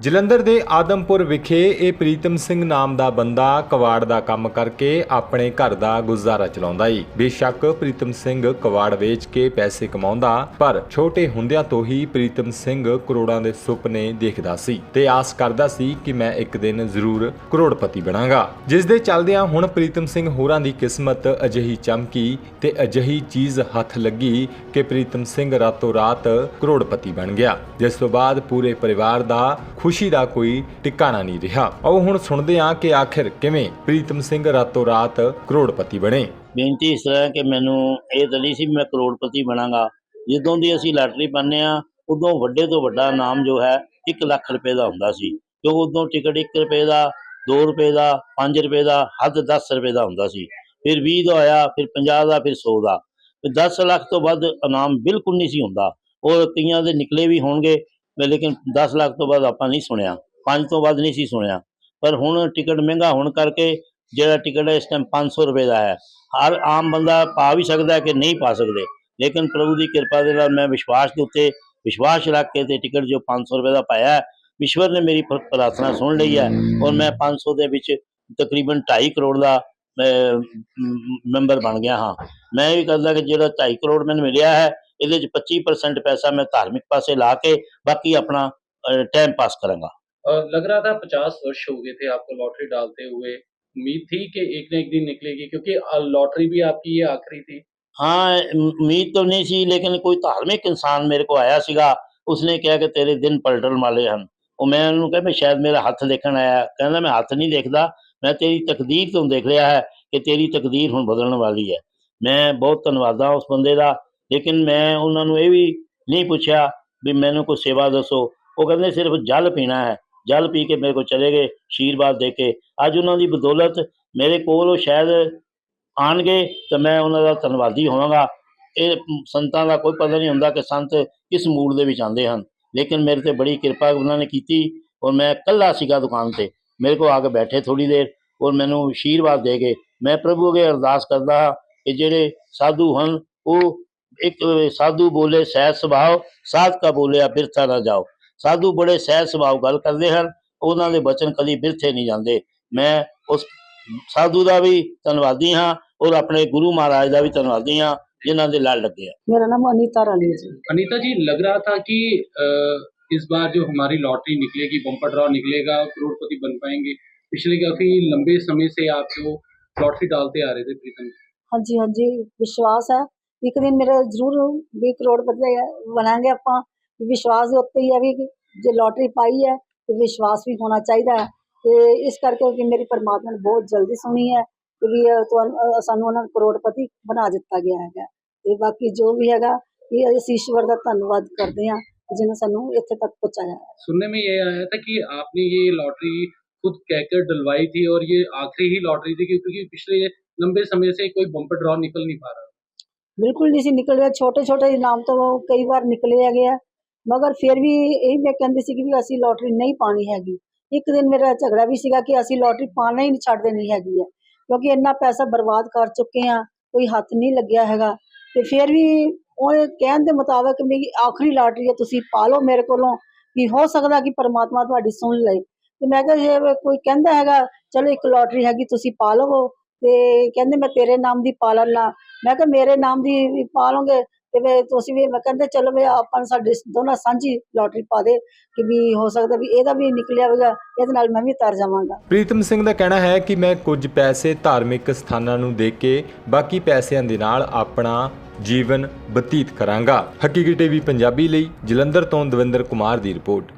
ਜਲੰਧਰ ਦੇ ਆਦਮਪੁਰ ਵਿਖੇ ਇਹ ਪ੍ਰੀਤਮ ਸਿੰਘ ਨਾਮ ਦਾ ਬੰਦਾ ਕਵਾੜ ਦਾ ਕੰਮ ਕਰਕੇ ਆਪਣੇ ਘਰ ਦਾ ਗੁਜ਼ਾਰਾ ਚਲਾਉਂਦਾ ਈ। ਬੇਸ਼ੱਕ ਪ੍ਰੀਤਮ ਸਿੰਘ ਕਵਾੜ ਵੇਚ ਕੇ ਪੈਸੇ ਕਮਾਉਂਦਾ, ਪਰ ਛੋਟੇ ਹੁੰਦਿਆਂ ਤੋਂ ਹੀ ਪ੍ਰੀਤਮ ਸਿੰਘ ਕਰੋੜਾਂ ਦੇ ਸੁਪਨੇ ਦੇਖਦਾ ਸੀ ਤੇ ਆਸ ਕਰਦਾ ਸੀ ਕਿ ਮੈਂ ਇੱਕ ਦਿਨ ਜ਼ਰੂਰ ਕਰੋੜਪਤੀ ਬਣਾਂਗਾ। ਜਿਸ ਦੇ ਚੱਲਦਿਆਂ ਹੁਣ ਪ੍ਰੀਤਮ ਸਿੰਘ ਹੋਰਾਂ ਦੀ ਕਿਸਮਤ ਅਜਿਹੀ ਚਮਕੀ ਤੇ ਅਜਿਹੀ ਚੀਜ਼ ਹੱਥ ਲੱਗੀ ਕਿ ਪ੍ਰੀਤਮ ਸਿੰਘ ਰਾਤੋਂ ਰਾਤ ਕਰੋੜਪਤੀ ਬਣ ਗਿਆ। ਜਿਸ ਤੋਂ ਬਾਅਦ ਪੂਰੇ ਪਰਿਵਾਰ ਦਾ ਖੁਸ਼ੀ ਦਾ ਕੋਈ ਟਿਕਾਣਾ ਨਹੀਂ ਰਿਹਾ। ਆਓ ਹੁਣ ਸੁਣਦੇ ਹਾਂ ਕਿ ਆਖਿਰ ਕਿਵੇਂ ਪ੍ਰੀਤਮ ਸਿੰਘ ਰਾਤੋਂ ਰਾਤ ਕਰੋੜਪਤੀ ਬਣੇ। ਬੇਨਤੀ ਇਸ ਤਰ੍ਹਾਂ ਕਿ ਮੈਨੂੰ ਇਹ ਤਾਂ ਨਹੀਂ ਸੀ ਮੈਂ ਕਰੋੜਪਤੀ ਬਣਾਂਗਾ। ਜਦੋਂ ਦੀ ਅਸੀਂ ਲਾਟਰੀ ਪਾਉਂਦੇ ਹਾਂ, ਉਦੋਂ ਵੱਡੇ ਤੋਂ ਵੱਡਾ ਨਾਮ ਜੋ ਹੈ 1 ਲੱਖ ਰੁਪਏ ਦਾ ਹੁੰਦਾ ਸੀ। ਕਿਉਂ ਉਦੋਂ ਟਿਕਟ 1 ਰੁਪਏ ਦਾ 2 ਰੁਪਏ ਦਾ 5 ਰੁਪਏ ਦਾ, ਹੱਦ 10 ਰੁਪਏ ਦਾ ਹੁੰਦਾ ਸੀ। ਫਿਰ 20 ਦਾ ਹੋਇਆ, ਫਿਰ 50 ਦਾ, ਫਿਰ 100 ਦਾ। ਤੇ 10 ਲੱਖ ਤੋਂ ਵੱਧ ਇਨਾਮ ਬਿਲਕੁਲ ਨਹੀਂ ਸੀ ਹੁੰਦਾ। ਉਹ ਕਈਆਂ ਦੇ ਨਿਕਲੇ ਵੀ ਹੋਣਗੇ ਪਰ ਲੇਕਿਨ 10 ਲੱਖ ਤੋਂ ਬਾਅਦ ਆਪਾਂ ਨਹੀਂ ਸੁਣਿਆ। 5 ਤੋਂ ਵੱਧ ਨਹੀਂ ਸੀ ਸੁਣਿਆ। ਪਰ ਹੁਣ ਟਿਕਟ ਮਹਿੰਗਾ ਹੋਣ ਕਰਕੇ ਜਿਹੜਾ ਟਿਕਟ ਹੈ ਇਸ ਟਾਈਮ 500 ਰੁਪਏ ਦਾ ਹੈ। ਹਰ ਆਮ ਬੰਦਾ ਪਾ ਵੀ ਸਕਦਾ ਕਿ ਨਹੀਂ ਪਾ ਸਕਦੇ। ਲੇਕਿਨ ਪ੍ਰਭੂ ਦੀ ਕਿਰਪਾ ਦੇ ਨਾਲ ਮੈਂ ਵਿਸ਼ਵਾਸ ਦੇ ਉੱਤੇ, ਵਿਸ਼ਵਾਸ ਰੱਖ ਕੇ ਤੇ ਟਿਕਟ ਜੋ 500 ਰੁਪਏ ਦਾ ਪਾਇਆ ਈਸ਼ਵਰ ਨੇ ਮੇਰੀ ਪ੍ਰਾਰਥਨਾ ਸੁਣ ਲਈ ਹੈ ਔਰ ਮੈਂ 500 ਦੇ ਵਿੱਚ ਤਕਰੀਬਨ 2.5 ਕਰੋੜ ਦਾ ਮੈਂਬਰ ਬਣ ਗਿਆ ਹਾਂ। ਮੈਂ ਇਹ ਵੀ ਕਰਦਾ ਕਿ ਜਿਹੜਾ 2.5 ਕਰੋੜ ਮੈਨੂੰ ਮਿਲਿਆ ਹੈ ਇਹਦੇ ਚ 25% ਪੈਸਾ ਮੈਂ ਧਾਰਮਿਕ ਪਾਸੇ ਲਾ ਕੇ ਬਾਕੀ ਆਪਣਾ टाइम पास करूंगा और लग रहा था पचास वर्ष हो गए थे आपको लॉटरी डालते हुए उम्मीद थी कि एक न एक दिन निकलेगी क्योंकि अ, लॉटरी भी आपकी ये आखिरी थी हाँ उम्मीद तो नहीं सी लेकिन कोई धार्मिक इंसान मेरे को आया ਸੀਗਾ ਉਸਨੇ ਕਿਹਾ ਕਿ ਤੇਰੇ ਦਿਨ ਪਲਟਣ ਵਾਲੇ ਹਨ ਉਹ ਮੈਂ ਉਹਨੂੰ ਕਿਹਾ ਮੈਂ ਸ਼ਾਇਦ ਮੇਰਾ ਹੱਥ ਦੇਖਣ ਆਇਆ ਕਹਿੰਦਾ ਮੈਂ ਹੱਥ ਨਹੀਂ ਦੇਖਦਾ ਮੈਂ ਤੇਰੀ ਤਕਦੀਰ ਤੋਂ ਦੇਖ ਰਿਹਾ ਹੈ ਕਿ ਤੇਰੀ ਤਕਦੀਰ ਹੁਣ ਬਦਲਣ ਵਾਲੀ ਹੈ ਮੈਂ ਬਹੁਤ ਧੰਨਵਾਦਾ ਉਸ ਬੰਦੇ ਦਾ ਲੇਕਿਨ ਮੈਂ ਉਹਨਾਂ ਨੂੰ ਇਹ ਵੀ ਨਹੀਂ ਪੁੱਛਿਆ ਵੀ ਮੈਨੂੰ ਕੋਈ ਸੇਵਾ ਦੱਸੋ। ਉਹ ਕਹਿੰਦੇ ਸਿਰਫ ਜਲ ਪੀਣਾ ਹੈ। ਜਲ ਪੀ ਕੇ ਮੇਰੇ ਕੋਲ ਚਲੇ ਗਏ ਆਸ਼ੀਰਵਾਦ ਦੇ ਕੇ। ਅੱਜ ਉਹਨਾਂ ਦੀ ਬਦੌਲਤ ਮੇਰੇ ਕੋਲ ਉਹ ਸ਼ਾਇਦ ਆਣਗੇ ਤਾਂ ਮੈਂ ਉਹਨਾਂ ਦਾ ਧੰਨਵਾਦੀ ਹੋਵਾਂਗਾ। ਇਹ ਸੰਤਾਂ ਦਾ ਕੋਈ ਪਤਾ ਨਹੀਂ ਹੁੰਦਾ ਕਿ ਸੰਤ ਕਿਸ ਮੂਡ ਦੇ ਵਿੱਚ ਆਉਂਦੇ ਹਨ। ਲੇਕਿਨ ਮੇਰੇ ਤੇ ਬੜੀ ਕਿਰਪਾ ਉਹਨਾਂ ਨੇ ਕੀਤੀ ਔਰ ਮੈਂ ਇਕੱਲਾ ਸੀਗਾ ਦੁਕਾਨ ਤੇ। ਮੇਰੇ ਕੋਲ ਆ ਕੇ ਬੈਠੇ ਥੋੜੀ ਦੇਰ ਔਰ ਮੈਨੂੰ ਆਸ਼ੀਰਵਾਦ ਦੇ ਗਏ ਮੈਂ ਪ੍ਰਭੂ ਅੱਗੇ ਅਰਦਾਸ ਕਰਦਾ ਹਾਂ ਕਿ ਜਿਹੜੇ ਸਾਧੂ ਹਨ, ਉਹ ਇੱਕ ਸਾਧੂ ਬੋਲੇ ਸਹਿਜ ਸੁਭਾਅ ਸਾਧ ਕਾ ਬੋਲਿਆ ਬਿਰਥਾ ਨਾ ਜਾਓ ਸਾਧੂ ਬੜੇ ਸਹਿਜ ਸੁਭਾਅ ਗੱਲ ਕਰਦੇ ਹਨ ਉਹਨਾਂ ਦੇ ਬਚਨ ਕਦੀ ਬਿਰਥੇ ਨਹੀਂ ਜਾਂਦੇ ਮੈਂ ਉਸ ਸਾਧੂ ਦਾ ਵੀ ਧੰਨਵਾਦੀ ਹਾਂ ਔਰ ਆਪਣੇ ਗੁਰੂ ਮਹਾਰਾਜ ਦਾ ਵੀ ਧੰਨਵਾਦੀ ਹਾਂ ਜਿਨ੍ਹਾਂ ਦੇ ਲੜ ਲੱਗੇ ਆ मेरा नाम अनीता रानी है जी अनीता जी लग रहा था कि अ, इस बार जो हमारी लॉटरी निकलेगी बम्पर ड्रॉ निकलेगा करोड़पति बन पाएंगे पिछले काफी लंबे समय से आप जो लॉटरी डालते आ रहे थे प्रीतम हाँ जी हाँ जी विश्वास है ਇੱਕ ਦਿਨ ਮੇਰਾ ਜ਼ਰੂਰ ਵੀ ਕਰੋੜਪਤੀ ਬਣਾਂਗੇ ਆਪਾਂ ਵੀ ਵਿਸ਼ਵਾਸ ਦੇ ਉੱਤੇ ਹੀ ਹੈ ਵੀ ਕਿ ਜੇ ਲੋਟਰੀ ਪਾਈ ਹੈ ਤੇ ਵਿਸ਼ਵਾਸ ਵੀ ਹੋਣਾ ਚਾਹੀਦਾ ਹੈ ਤੇ ਇਸ ਕਰਕੇ ਕਿ ਮੇਰੀ ਪਰਮਾਤਮਾ ਨੇ ਬਹੁਤ ਜਲਦੀ ਸੁਣੀ ਹੈ ਕਿ ਵੀ ਇਹ ਤੁਹਾਨੂੰ ਅਹ ਸਾਨੂੰ ਉਹਨਾਂ ਨੂੰ ਕਰੋੜਪਤੀ ਬਣਾ ਦਿੱਤਾ ਗਿਆ ਹੈਗਾ ਤੇ ਬਾਕੀ ਜੋ ਵੀ ਹੈਗਾ ਕਿ ਅਸੀਂ ਈਸ਼ਵਰ ਦਾ ਧੰਨਵਾਦ ਕਰਦੇ ਹਾਂ ਕਿ ਜਿਹਨੇ ਸਾਨੂੰ ਇੱਥੇ ਤੱਕ ਪਹੁੰਚਾਇਆ ਹੈ सुनने में ये आया था कि आपने ये लॉटरी खुद कहकर डलवाई थी और ये आखिरी ही लॉटरी थी क्योंकि पिछले लंबे समय से कोई बम्पर ड्रॉ निकल नहीं पा रहा ਬਿਲਕੁਲ ਨਹੀਂ ਸੀ ਨਿਕਲ ਰਿਹਾ ਛੋਟੇ ਛੋਟੇ ਇਨਾਮ ਤੋਂ ਕਈ ਵਾਰ ਨਿਕਲੇ ਹੈਗੇ ਆ। ਮਗਰ ਫਿਰ ਵੀ ਇਹ ਮੈਂ ਕਹਿੰਦੀ ਸੀ ਕਿ ਵੀ ਅਸੀਂ ਲੋਟਰੀ ਨਹੀਂ ਪਾਣੀ ਹੈਗੀ। ਇੱਕ ਦਿਨ ਮੇਰਾ ਝਗੜਾ ਵੀ ਸੀਗਾ ਕਿ ਅਸੀਂ ਲੋਟਰੀ ਪਾਣਾ ਹੀ ਨਹੀਂ ਛੱਡ ਦੇਣੀ ਹੈਗੀ ਹੈ ਕਿਉਂਕਿ ਇੰਨਾ ਪੈਸਾ ਬਰਬਾਦ ਕਰ ਚੁੱਕੇ ਆ, ਕੋਈ ਹੱਥ ਨਹੀਂ ਲੱਗਿਆ ਹੈਗਾ। ਤੇ ਫਿਰ ਵੀ ਉਹ ਕਹਿਣ ਦੇ ਮੁਤਾਬਕ ਮੇਰੀ ਆਖਰੀ ਲਾਟਰੀ ਹੈ ਤੁਸੀਂ ਪਾ ਲਓ ਮੇਰੇ ਕੋਲੋਂ ਕਿ ਹੋ ਸਕਦਾ ਕਿ ਪਰਮਾਤਮਾ ਤੁਹਾਡੀ ਸੁਣ ਲਏ। ਤੇ ਮੈਂ ਕਿਹਾ ਜੇ ਕੋਈ ਕਹਿੰਦਾ ਹੈਗਾ, ਚਲੋ ਇੱਕ ਲੋਟਰੀ ਹੈਗੀ, ਤੁਸੀਂ ਪਾ ਲਵੋ। ਤੇ ਕਹਿੰਦੇ ਮੈਂ ਤੇਰੇ ਨਾਮ ਦੀ ਪਾਲਣ ਲੈਣਾ ਮੈਂ ਕਿਹਾ ਮੇਰੇ ਨਾਮ ਦੀ ਵੀ ਪਾ ਤੇ ਵੀ ਤੁਸੀਂ ਵੀ, ਮੈਂ ਕਹਿੰਦੇ ਚਲੋ ਵੀ ਆਪਾਂ ਸਾਡੇ ਦੋਨਾਂ ਸਾਂਝੀ ਲੋਟਰੀ ਪਾ ਦੇ ਕਿ ਵੀ ਹੋ ਸਕਦਾ ਵੀ ਇਹਦਾ ਵੀ ਨਿਕਲਿਆ ਹੋਵੇਗਾ ਇਹਦੇ ਨਾਲ ਮੈਂ ਵੀ ਤਰ ਜਾਵਾਂਗਾ। ਪ੍ਰੀਤਮ ਸਿੰਘ ਦਾ ਕਹਿਣਾ ਹੈ ਕਿ ਮੈਂ ਕੁਝ ਪੈਸੇ ਧਾਰਮਿਕ ਸਥਾਨਾਂ ਨੂੰ ਦੇ ਕੇ ਬਾਕੀ ਪੈਸਿਆਂ ਦੇ ਨਾਲ ਆਪਣਾ ਜੀਵਨ ਬਤੀਤ ਕਰਾਂਗਾ। ਹਕੀਕੀ ਟੀਵੀ ਪੰਜਾਬੀ ਲਈ ਜਲੰਧਰ ਤੋਂ ਦਵਿੰਦਰ ਕੁਮਾਰ ਦੀ ਰਿਪੋਰਟ।